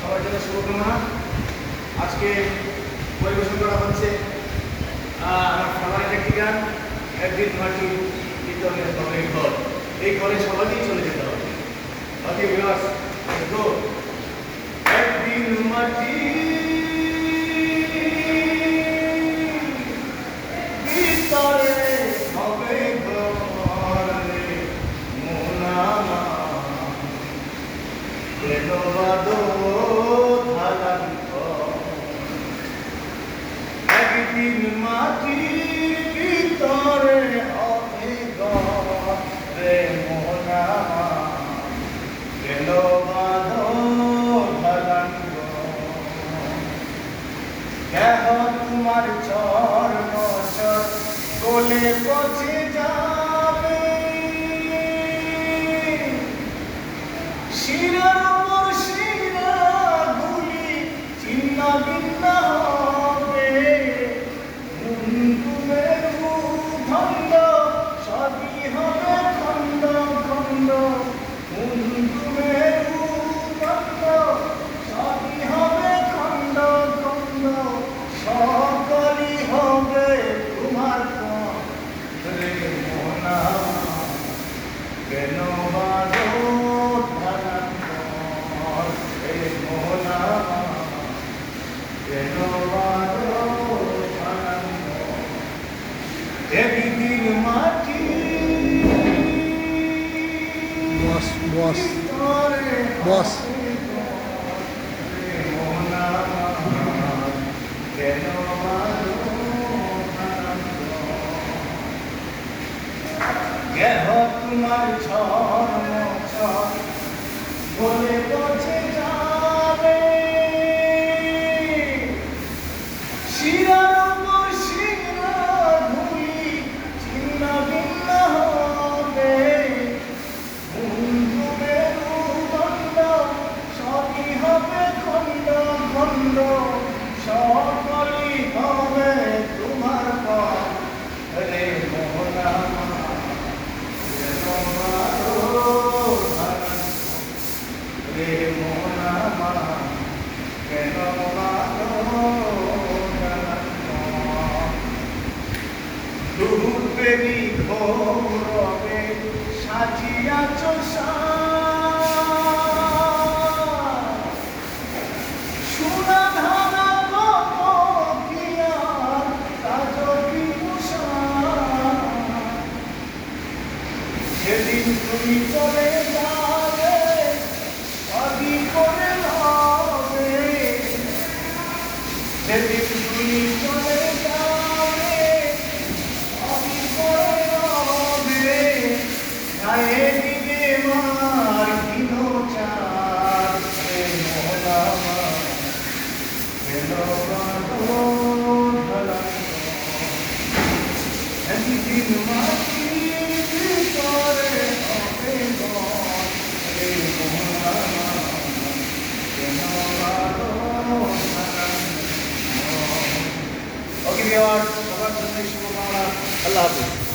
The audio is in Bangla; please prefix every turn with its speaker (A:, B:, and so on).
A: সবার জন্য শুভকামনা। আজকে পরিবেশন করা হচ্ছে আমার ফেভারিট একটি গান একদিন মাটি ঘর এই ঘরে সবাইকেই চলে যেতে হবে। ওকে ভিউয়ার্স গো একদিন মাটি ভিতরে হবে ঘর রে মোনামা বেদবাদো থালান্ত একদিন মাটির ভিতরে হবে রে মোহনা বেদবাদো থালান্ত কেহ তোমার চর কোলে পচে যাবে। শিরার উপর শিরা গুলি চিহ্ন ভিন্ন হবে। মুন্ডুমের মাটি
B: বস বস বস।
A: তোমার ছন খণ্ড সকলই হবে তোমার পথ। রে মোহনা কেন সাজিয়াছ সোনা তুমি চলে ঢালানো? ওকে ভিউয়ার্স সবার জন্য শুভকামনা আল্লাহ হাফিজ